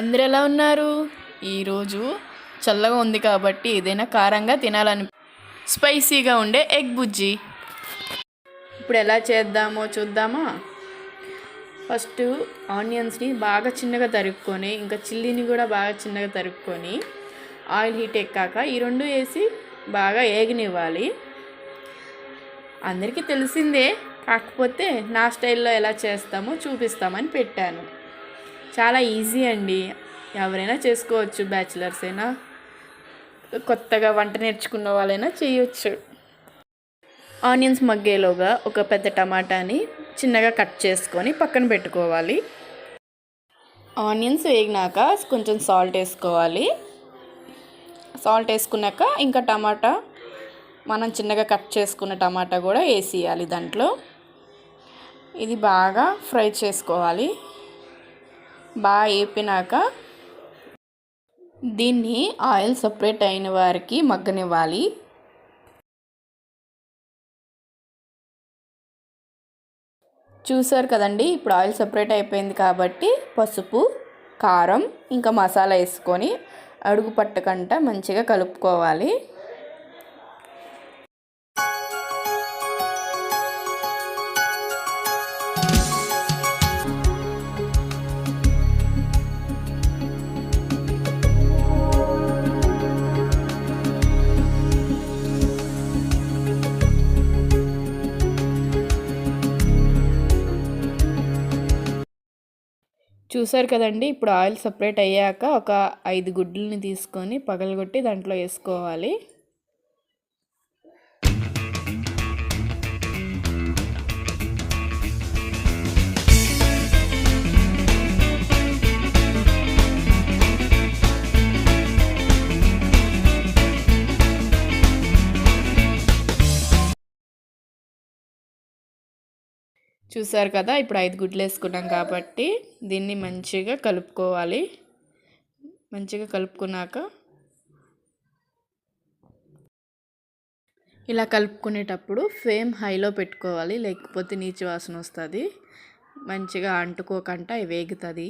అందరు ఎలా ఉన్నారు ఈరోజు చల్లగా ఉంది కాబట్టి ఏదైనా కారంగా తినాలని స్పైసీగా ఉండే ఎగ్ బుజ్జి. ఇప్పుడు ఎలా చేద్దామో చూద్దామా? ఫస్ట్ ఆనియన్స్ని బాగా చిన్నగా తరుక్కొని ఇంకా చిల్లీని కూడా బాగా చిన్నగా తరుక్కొని ఆయిల్ హీట్ ఎక్కాక ఈ రెండు వేసి బాగా ఏగనివ్వాలి. అందరికీ తెలిసిందే కాకపోతే నా స్టైల్లో ఎలా చేస్తామో చూపిస్తామని పెట్టాను. చాలా ఈజీ అండి. ఎవరైనా చేసుకోవచ్చు బ్యాచిలర్స్ అయినా. కొత్తగా వంట నేర్చుకున్న వాళ్ళైనా చేయొచ్చు. ఆనియన్స్ మగ్గేలోగా ఒక పెద్ద టమాటాని చిన్నగా కట్ చేసుకొని పక్కన పెట్టుకోవాలి. ఆనియన్స్ వేగినాక కొంచెం సాల్ట్ వేసుకోవాలి. సాల్ట్ వేసుకున్నాక ఇంకా టమాటా మనం చిన్నగా కట్ చేసుకున్న టమాటా కూడా వేసేయాలి దాంట్లో. ఇది బాగా ఫ్రై చేసుకోవాలి. బాగా వేపినాక దీన్ని ఆయిల్ సపరేట్ అయిన వారికి మగ్గనివ్వాలి. చూసారు కదండి ఇప్పుడు ఆయిల్ సపరేట్ అయిపోయింది కాబట్టి పసుపు కారం ఇంకా మసాలా వేసుకొని అడుగు పట్టకుండా మంచిగా కలుపుకోవాలి. చూసారు కదండి ఇప్పుడు ఆయిల్ సపరేట్ అయ్యాక ఒక ఐదు గుడ్లని తీసుకొని పగలగొట్టి దాంట్లో వేసుకోవాలి. చూసారు కదా ఇప్పుడు ఐదు గుడ్లు వేసుకున్నాం కాబట్టి దీన్ని మంచిగా కలుపుకోవాలి. మంచిగా కలుపుకున్నాక ఇలా కలుపుకునేటప్పుడు ఫ్లేమ్ హైలో పెట్టుకోవాలి లేకపోతే నీచు వాసన వస్తుంది. మంచిగా అంటుకోకుండా వేగుతుంది.